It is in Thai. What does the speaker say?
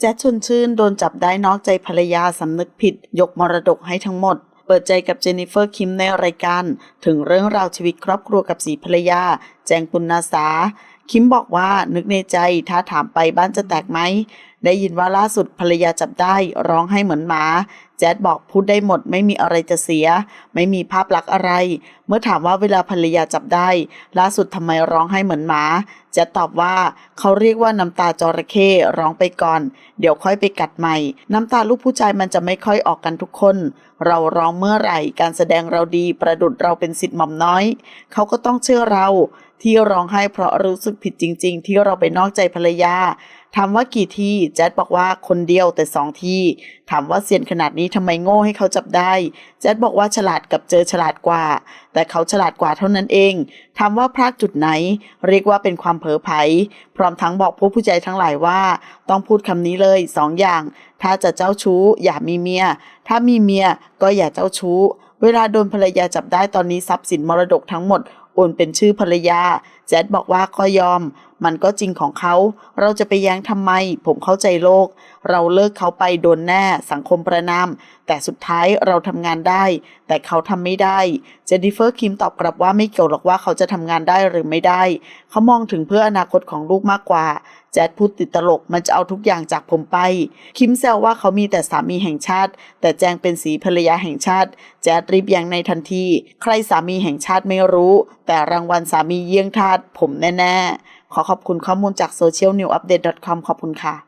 แจ๊ดชวนชื่นโดนจับได้นอกใจภรรยาสำนึกผิด ยกมรดกให้ทั้งหมด เปิดใจกับเจนนิเฟอร์คิมในรายการ ถึงเรื่องราวชีวิตครอบครัวกับสีภรรยา แจงปุณนาสา คิมบอกว่านึกในใจถ้าถามไปบ้านจะแตกไหมได้ยินว่าล่าสุดภรรยาจับได้ร้องให้เหมือนหมา แจ๊ดบอกพูดได้หมดไม่มีอะไรจะเสีย ไม่มีภาพลักษณ์อะไร เมื่อถามว่าเวลาภรรยาจับได้ ล่าสุดทำไมร้องให้เหมือนหมา แจ๊ดตอบว่าเขาเรียกว่าน้ำตาจระเข้ร้องไปก่อน เดี๋ยวค่อยไปกัดใหม่ น้ำตาลูกผู้ชายมันจะไม่ค่อยออกกันทุกคน เราร้องเมื่อไหร่ การแสดงเราดีประดุดเราเป็นสิทธิ์หม่อมน้อย เขาก็ต้องเชื่อเราที่ร้องไห้เพราะรู้สึกผิดจริง ๆ ที่เราไปนอกใจภรรยาถามว่ากี่ที่แจ๊ดบอกว่าคนเดียวแต่สองที่ถามว่าเซียนขนาดนี้ทำไมโง่ให้เขาจับได้ แจ๊ดบอกว่าฉลาดกับเจอฉลาดกว่า แต่เขาฉลาดกว่าเท่านั้นเอง ถามว่าพลาดจุดไหน เรียกว่าเป็นความเผลอไผพร้อมทั้งบอกผู้ผู้ใจทั้งหลายว่า ต้องพูดคำนี้เลยสองอย่าง ถ้าจะเจ้าชู้ อย่ามีเมีย ถ้ามีเมียก็อย่าเจ้าชู้ เวลาโดนภรรยาจับได้ตอนนี้ทรัพย์สินมรดกทั้งหมดโอนเป็นชื่อภรรยา แจ๊ดบอกว่าก็ยอม มันก็จริงของเขา เราจะไปแย้งทำไม ผมเข้าใจโลก เราเลิกเขาไปโดนแน่ สังคมประนาม แต่สุดท้ายเราทำงานได้ แต่เขาทำไม่ได้ เจนนิเฟอร์คิมตอบกลับว่าไม่เกี่ยวหรอกว่าเขาจะทำงานได้หรือไม่ได้ เขามองถึงเพื่ออนาคตของลูกมากกว่าแจ๊ดพูดติดตลกมันจะเอาทุกอย่างจากผมไป คิมแซวว่าเขามีแต่สามีแห่งชาติ แต่แจงเป็นสีภรรยาแห่งชาติ แจ๊ดรีบแย้งในทันที ใครสามีแห่งชาติไม่รู้ แต่รางวัลสามีเยี่ยงทาสผมแน่ ๆ ขอขอบคุณข้อมูลจาก socialnewupdate.com ขอบคุณค่ะ